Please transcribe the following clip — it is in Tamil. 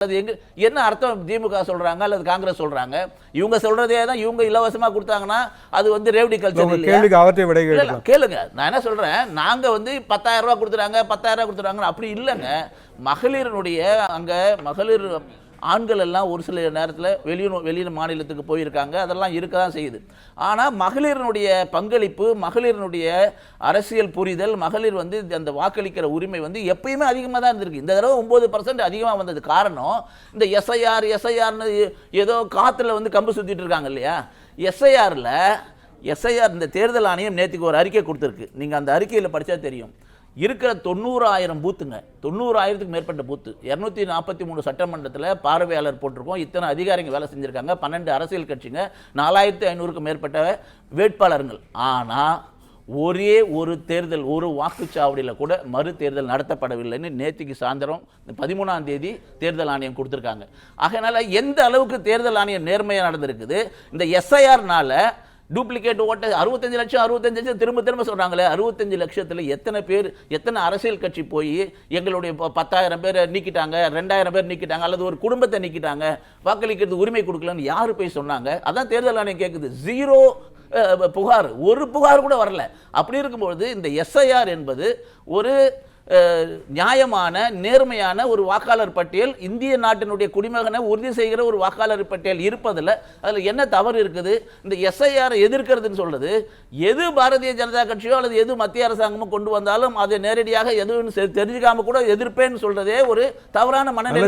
அது எங்க என்ன அர்த்தம் திமுக சொல்றாங்க அல்லது காங்கிரஸ் சொல்றாங்க? இவங்க சொல்றதே தான் இவங்க இலவசமா கொடுத்தாங்கன்னா அது வந்து ரேவடி கல்ச்சர் கேள்விக்கு அவற்றை விடை கேளுங்க. நான் என்ன சொல்றேன்? நாங்க வந்து பத்தாயிரம் ரூபாய் கொடுத்துறாங்க பத்தாயிரம் ரூபாய் கொடுத்துறாங்க அப்படி இல்லைங்க. மகளிரினுடைய அங்க மகளிர் ஆண்கள் எல்லாம் ஒரு சில நேரத்தில் வெளியூர் வெளியூர் மாநிலத்துக்கு போயிருக்காங்க. அதெல்லாம் இருக்க தான் செய்யுது. ஆனால் மகளிரினுடைய பங்களிப்பு மகளிரினுடைய அரசியல் புரிதல் மகளிர் வந்து இந்த- அந்த வாக்களிக்கிற உரிமை வந்து எப்பயுமே அதிகமாக தான் இருந்திருக்கு. இந்த தடவை ஒம்பது பர்சன்ட் அதிகமாக வந்தது காரணம் இந்த எஸ்ஐஆர் எஸ்ஐஆர்னு ஏதோ காற்றுல வந்து கம்பு சுற்றிட்டு இருக்காங்க இல்லையா? எஸ்ஐஆரில் எஸ்ஐஆர் இந்த தேர்தல் ஆணையம் நேற்றுக்கு ஒரு அறிக்கை கொடுத்துருக்கு. நீங்கள் அந்த அறிக்கையில் படித்தா தெரியும். இருக்கிற தொண்ணூறாயிரம் பூத்துங்க. தொண்ணூறாயிரத்துக்கு மேற்பட்ட பூத்து. இரநூத்தி நாற்பத்தி மூணு சட்டமன்றத்தில் பார்வையாளர் போட்டிருக்கோம். இத்தனை அதிகாரிங்க வேலை செஞ்சுருக்காங்க. பன்னெண்டு அரசியல் கட்சிங்க. நாலாயிரத்தி ஐநூறுக்கும் மேற்பட்ட வேட்பாளர்கள். ஆனால் ஒரே ஒரு தேர்தல் ஒரு வாக்குச்சாவடியில் கூட மறு தேர்தல் நடத்தப்படவில்லைன்னு நேற்றுக்கு சாயந்தரம் பதிமூணாம் தேதி தேர்தல் ஆணையம் கொடுத்துருக்காங்க. ஆகையினால எந்த அளவுக்கு தேர்தல் ஆணையம் நேர்மையாக நடந்திருக்குது? இந்த எஸ்ஐஆர்னால டூப்ளிகேட் ஓட்டு அறுபத்தஞ்சு லட்சம் அறுபத்தஞ்சு லட்சம் திரும்ப திரும்ப சொல்கிறாங்களே அறுபத்தஞ்சு லட்சத்தில் எத்தனை பேர் எத்தனை அரசியல் கட்சி போய் எங்களுடைய ப- பத்தாயிரம் பேர் நீக்கிட்டாங்க ரெண்டாயிரம் பேர் நீக்கிட்டாங்க அல்லது ஒரு குடும்பத்தை நீக்கிட்டாங்க வாக்களிக்கிறது உரிமை கொடுக்கலன்னு யார் போய் சொன்னாங்க? அதான் தேர்தல் ஆணையம் கேட்குது ஜீரோ புகார். ஒரு புகார் கூட வரல. அப்படி இருக்கும்பொழுது இந்த எஸ்ஐஆர் என்பது ஒரு நியாயமான நேர்மையான ஒரு வாக்காளர் பட்டியல் இந்திய நாட்டினுடைய குடிமகனை உறுதி செய்கிற ஒரு வாக்காளர் பட்டியல் இருப்பதில் அதில் என்ன தவறு இருக்குது? இந்த எஸ்ஐஆரை எதிர்க்கிறதுன்னு சொல்றது எது பாரதிய ஜனதா கட்சியோ அல்லது எது மத்திய அரசாங்கமோ கொண்டு வந்தாலும் அதை நேரடியாக எதுவும் தெரிஞ்சுக்காம கூட எதிர்ப்பேன்னு சொல்றதே ஒரு தவறான மனநிலை.